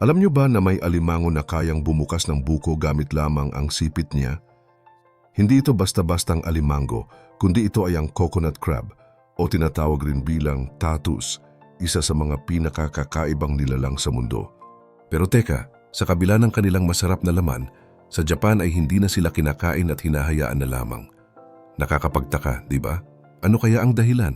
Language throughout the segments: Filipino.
Alam niyo ba na may alimango na kayang bumukas ng buko gamit lamang ang sipit niya? Hindi ito basta-bastang alimango, kundi ito ay ang coconut crab o tinatawag rin bilang tatus, isa sa mga pinakakakaibang nilalang sa mundo. Pero teka, sa kabila ng kanilang masarap na laman, sa Japan ay hindi na sila kinakain at hinahayaan na lamang. Nakakapagtaka, di ba? Ano kaya ang dahilan?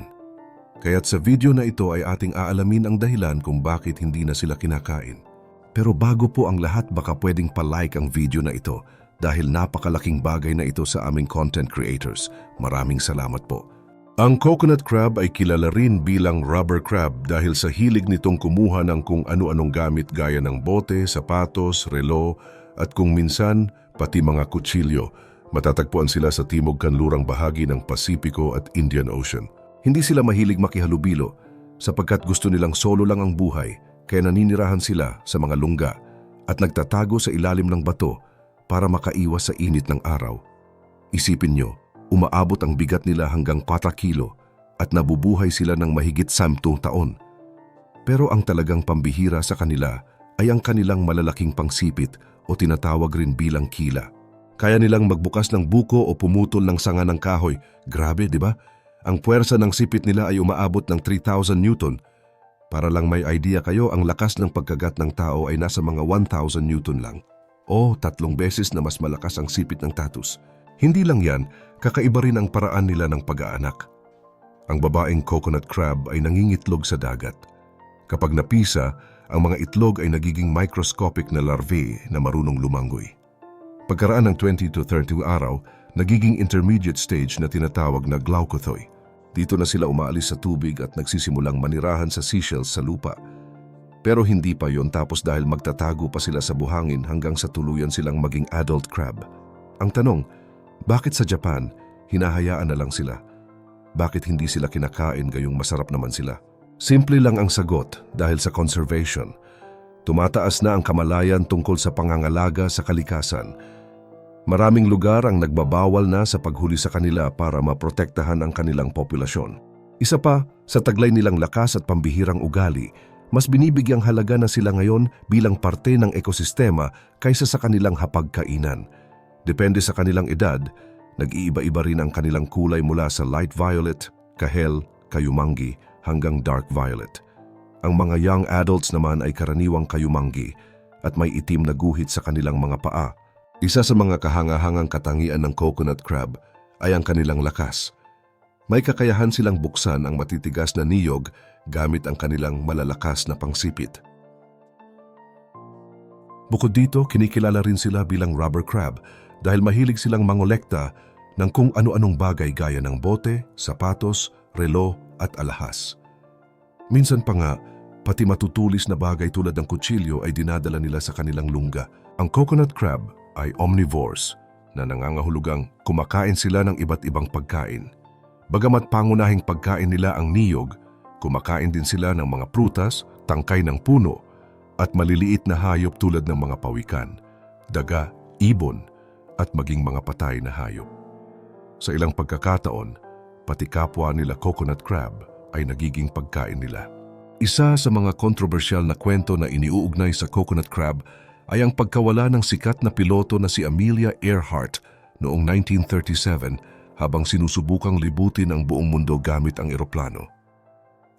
Kaya't sa video na ito ay ating aalamin ang dahilan kung bakit hindi na sila kinakain. Pero bago po ang lahat baka pwedeng palike ang video na ito dahil napakalaking bagay na ito sa aming content creators. Maraming salamat po. Ang coconut crab ay kilala rin bilang rubber crab dahil sa hilig nitong kumuha ng kung ano-anong gamit gaya ng bote, sapatos, relo at kung minsan pati mga kutsilyo. Matatagpuan sila sa timog kanlurang bahagi ng Pasipiko at Indian Ocean. Hindi sila mahilig makihalubilo sapagkat gusto nilang solo lang ang buhay kaya naninirahan sila sa mga lungga at nagtatago sa ilalim ng bato para makaiwas sa init ng araw. Isipin nyo, umaabot ang bigat nila hanggang 4 kilo at nabubuhay sila ng mahigit 10 taon. Pero ang talagang pambihira sa kanila ay ang kanilang malalaking pangsipit o tinatawag rin bilang kila. Kaya nilang magbukas ng buko o pumutol ng sanga ng kahoy. Grabe, di ba? Ang puwersa ng sipit nila ay umaabot ng 3,000 Newton. Para lang may idea kayo, ang lakas ng pagkagat ng tao ay nasa mga 1,000 Newton lang. O tatlong beses na mas malakas ang sipit ng tatus. Hindi lang yan, kakaiba rin ang paraan nila ng pag-aanak. Ang babaeng coconut crab ay nangingitlog sa dagat. Kapag napisa, ang mga itlog ay nagiging microscopic na larvae na marunong lumanggoy. Pagkaraan ng 20 to 30 araw, nagiging intermediate stage na tinatawag na glaucothoy. Dito na sila umaalis sa tubig at nagsisimulang manirahan sa seashells sa lupa. Pero hindi pa yon tapos dahil magtatago pa sila sa buhangin hanggang sa tuluyan silang maging adult crab. Ang tanong, bakit sa Japan, hinahayaan na lang sila? Bakit hindi sila kinakain gayong masarap naman sila? Simple lang ang sagot dahil sa conservation. Tumataas na ang kamalayan tungkol sa pangangalaga sa kalikasan. Maraming lugar ang nagbabawal na sa paghuli sa kanila para maprotektahan ang kanilang populasyon. Isa pa, sa taglay nilang lakas at pambihirang ugali, mas binibigyang halaga na sila ngayon bilang parte ng ekosistema kaysa sa kanilang hapagkainan. Depende sa kanilang edad, nag-iiba-iba rin ang kanilang kulay mula sa light violet, kahel, kayumangi hanggang dark violet. Ang mga young adults naman ay karaniwang kayumangi at may itim na guhit sa kanilang mga paa. Isa sa mga kahangahangang katangian ng coconut crab ay ang kanilang lakas. May kakayahan silang buksan ang matitigas na niyog gamit ang kanilang malalakas na pangsipit. Bukod dito, kinikilala rin sila bilang rubber crab dahil mahilig silang mangolekta ng kung ano-anong bagay gaya ng bote, sapatos, relo at alahas. Minsan pa nga, pati matutulis na bagay tulad ng kutsilyo ay dinadala nila sa kanilang lungga. Ang coconut crab ay omnivores na nangangahulugang kumakain sila ng iba't ibang pagkain. Bagamat pangunahing pagkain nila ang niyog, kumakain din sila ng mga prutas, tangkay ng puno, at maliliit na hayop tulad ng mga pawikan, daga, ibon, at maging mga patay na hayop. Sa ilang pagkakataon, pati kapwa nila coconut crab ay nagiging pagkain nila. Isa sa mga kontrobersyal na kwento na iniuugnay sa coconut crab ay ang pagkawala ng sikat na piloto na si Amelia Earhart noong 1937 habang sinusubukang libutin ang buong mundo gamit ang eroplano.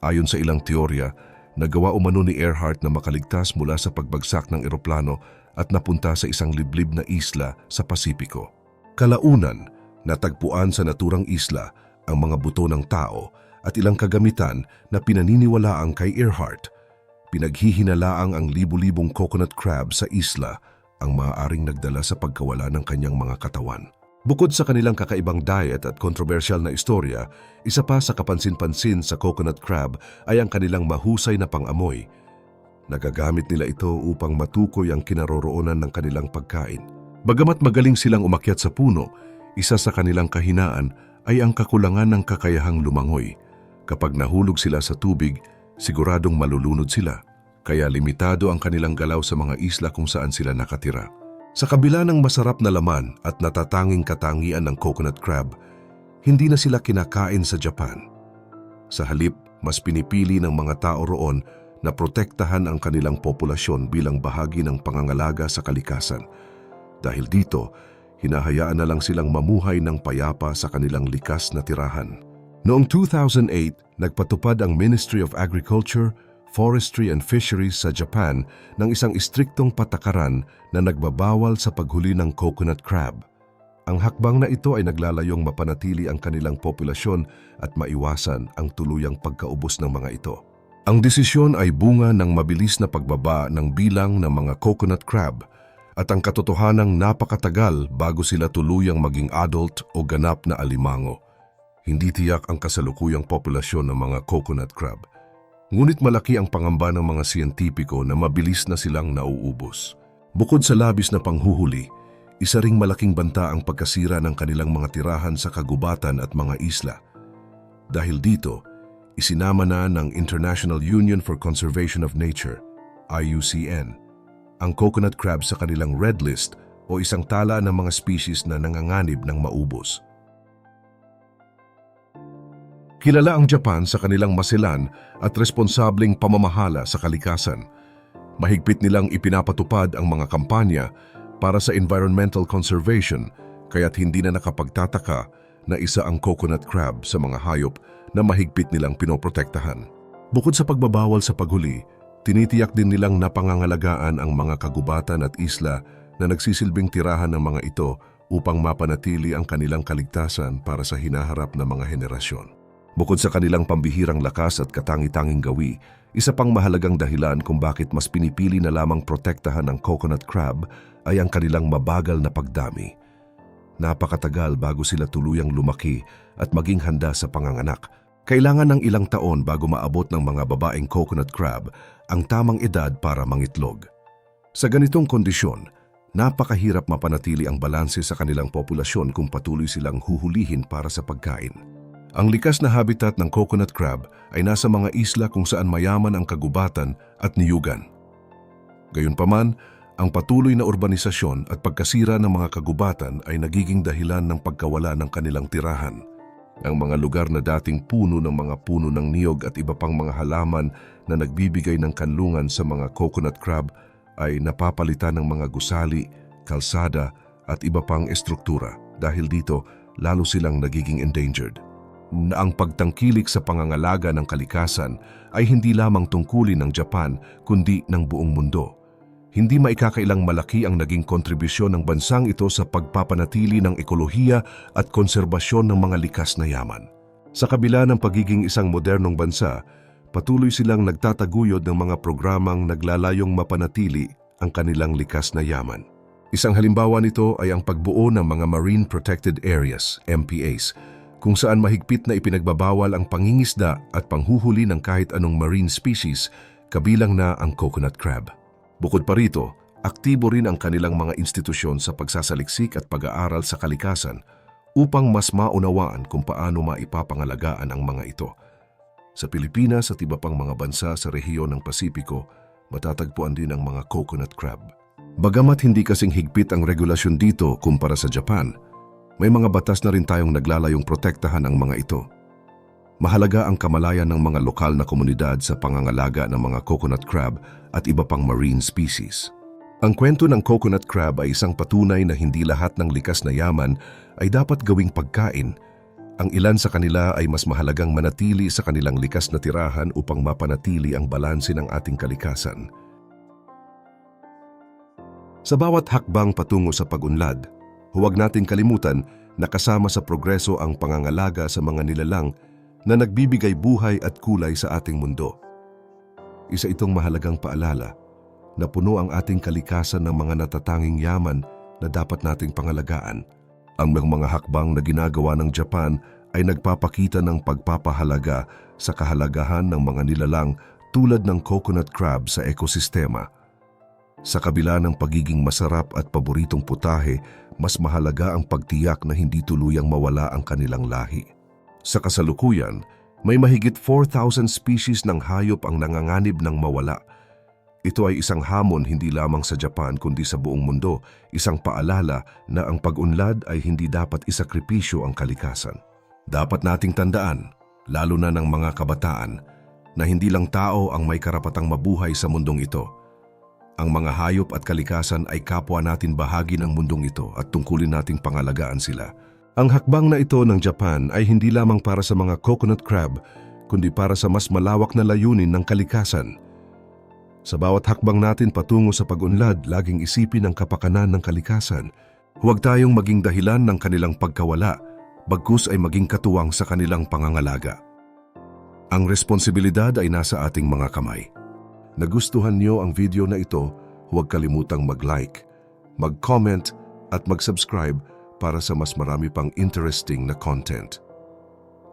Ayon sa ilang teorya, nagawa umano ni Earhart na makaligtas mula sa pagbagsak ng eroplano at napunta sa isang liblib na isla sa Pasipiko. Kalaunan, natagpuan sa naturang isla ang mga buto ng tao at ilang kagamitan na pinaniniwalaang kay Earhart. Pinaghihinalaang ang libu-libong coconut crab sa isla ang maaaring nagdala sa pagkawala ng kanyang mga katawan. Bukod sa kanilang kakaibang diet at kontrobersyal na istorya, isa pa sa kapansin-pansin sa coconut crab ay ang kanilang mahusay na pangamoy. Nagagamit nila ito upang matukoy ang kinaroroonan ng kanilang pagkain. Bagamat magaling silang umakyat sa puno, isa sa kanilang kahinaan ay ang kakulangan ng kakayahang lumangoy. Kapag nahulog sila sa tubig, siguradong malulunod sila, kaya limitado ang kanilang galaw sa mga isla kung saan sila nakatira. Sa kabila ng masarap na laman at natatanging katangian ng coconut crab, hindi na sila kinakain sa Japan. Sa halip, mas pinipili ng mga tao roon na protektahan ang kanilang populasyon bilang bahagi ng pangangalaga sa kalikasan. Dahil dito, hinahayaan na lang silang mamuhay ng payapa sa kanilang likas na tirahan. Noong 2008, nagpatupad ang Ministry of Agriculture, Forestry and Fisheries sa Japan ng isang istriktong patakaran na nagbabawal sa paghuli ng coconut crab. Ang hakbang na ito ay naglalayong mapanatili ang kanilang populasyon at maiwasan ang tuluyang pagkaubos ng mga ito. Ang desisyon ay bunga ng mabilis na pagbaba ng bilang ng mga coconut crab at ang katotohanang napakatagal bago sila tuluyang maging adult o ganap na alimango. Hindi tiyak ang kasalukuyang populasyon ng mga coconut crab. Ngunit malaki ang pangamba ng mga siyentipiko na mabilis na silang nauubos. Bukod sa labis na panghuhuli, isa ring malaking banta ang pagkasira ng kanilang mga tirahan sa kagubatan at mga isla. Dahil dito, isinama na ng International Union for Conservation of Nature, IUCN, ang coconut crab sa kanilang red list o isang tala ng mga species na nanganganib ng maubos. Kilala ang Japan sa kanilang masilan at responsableng pamamahala sa kalikasan. Mahigpit nilang ipinapatupad ang mga kampanya para sa environmental conservation kaya't hindi na nakapagtataka na isa ang coconut crab sa mga hayop na mahigpit nilang pinoprotektahan. Bukod sa pagbabawal sa paghuli, tinitiyak din nilang napangangalagaan ang mga kagubatan at isla na nagsisilbing tirahan ng mga ito upang mapanatili ang kanilang kaligtasan para sa hinaharap na mga henerasyon. Bukod sa kanilang pambihirang lakas at katangi-tanging gawi, isa pang mahalagang dahilan kung bakit mas pinipili na lamang protektahan ang coconut crab ay ang kanilang mabagal na pagdami. Napakatagal bago sila tuluyang lumaki at maging handa sa panganganak. Kailangan ng ilang taon bago maabot ng mga babaeng coconut crab ang tamang edad para mangitlog. Sa ganitong kondisyon, napakahirap mapanatili ang balanse sa kanilang populasyon kung patuloy silang huhulihin para sa pagkain. Ang likas na habitat ng coconut crab ay nasa mga isla kung saan mayaman ang kagubatan at niyugan. Gayunpaman, ang patuloy na urbanisasyon at pagkasira ng mga kagubatan ay nagiging dahilan ng pagkawala ng kanilang tirahan. Ang mga lugar na dating puno ng mga puno ng niyog at iba pang mga halaman na nagbibigay ng kanlungan sa mga coconut crab ay napapalitan ng mga gusali, kalsada at iba pang estruktura. Dahil dito, lalo silang nagiging endangered na ang pagtangkilik sa pangangalaga ng kalikasan ay hindi lamang tungkulin ng Japan kundi ng buong mundo. Hindi maikakailang malaki ang naging kontribusyon ng bansang ito sa pagpapanatili ng ekolohiya at konserbasyon ng mga likas na yaman. Sa kabila ng pagiging isang modernong bansa, patuloy silang nagtataguyod ng mga programang naglalayong mapanatili ang kanilang likas na yaman. Isang halimbawa nito ay ang pagbuo ng mga Marine Protected Areas, MPAs, kung saan mahigpit na ipinagbabawal ang pangingisda at panghuhuli ng kahit anong marine species, kabilang na ang coconut crab. Bukod pa rito, aktibo rin ang kanilang mga institusyon sa pagsasaliksik at pag-aaral sa kalikasan upang mas maunawaan kung paano maipapangalagaan ang mga ito. Sa Pilipinas at iba pang mga bansa sa rehiyon ng Pasipiko, matatagpuan din ang mga coconut crab. Bagamat hindi kasing higpit ang regulasyon dito kumpara sa Japan, may mga batas na rin tayong naglalayong protektahan ang mga ito. Mahalaga ang kamalayan ng mga lokal na komunidad sa pangangalaga ng mga coconut crab at iba pang marine species. Ang kwento ng coconut crab ay isang patunay na hindi lahat ng likas na yaman ay dapat gawing pagkain. Ang ilan sa kanila ay mas mahalagang manatili sa kanilang likas na tirahan upang mapanatili ang balanse ng ating kalikasan. Sa bawat hakbang patungo sa pag-unlad, huwag nating kalimutan na kasama sa progreso ang pangangalaga sa mga nilalang na nagbibigay buhay at kulay sa ating mundo. Isa itong mahalagang paalala na puno ang ating kalikasan ng mga natatanging yaman na dapat nating pangalagaan. Ang mga hakbang na ginagawa ng Japan ay nagpapakita ng pagpapahalaga sa kahalagahan ng mga nilalang tulad ng coconut crab sa ekosistema. Sa kabila ng pagiging masarap at paboritong putahe mas mahalaga ang pagtiyak na hindi tuluyang mawala ang kanilang lahi. Sa kasalukuyan, may mahigit 4,000 species ng hayop ang nanganganib ng mawala. Ito ay isang hamon hindi lamang sa Japan kundi sa buong mundo, isang paalala na ang pag-unlad ay hindi dapat isakripisyo ang kalikasan. Dapat nating tandaan, lalo na ng mga kabataan, na hindi lang tao ang may karapatang mabuhay sa mundong ito. Ang mga hayop at kalikasan ay kapwa natin bahagi ng mundong ito at tungkulin nating pangalagaan sila. Ang hakbang na ito ng Japan ay hindi lamang para sa mga coconut crab, kundi para sa mas malawak na layunin ng kalikasan. Sa bawat hakbang natin patungo sa pag-unlad, laging isipin ang kapakanan ng kalikasan. Huwag tayong maging dahilan ng kanilang pagkawala, bagkus ay maging katuwang sa kanilang pangangalaga. Ang responsibilidad ay nasa ating mga kamay. Nagustuhan niyo ang video na ito, huwag kalimutang mag-like, mag-comment at mag-subscribe para sa mas marami pang interesting na content.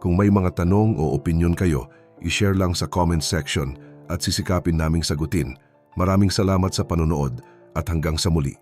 Kung may mga tanong o opinion kayo, i-share lang sa comment section at sisikapin naming sagutin. Maraming salamat sa panonood at hanggang sa muli.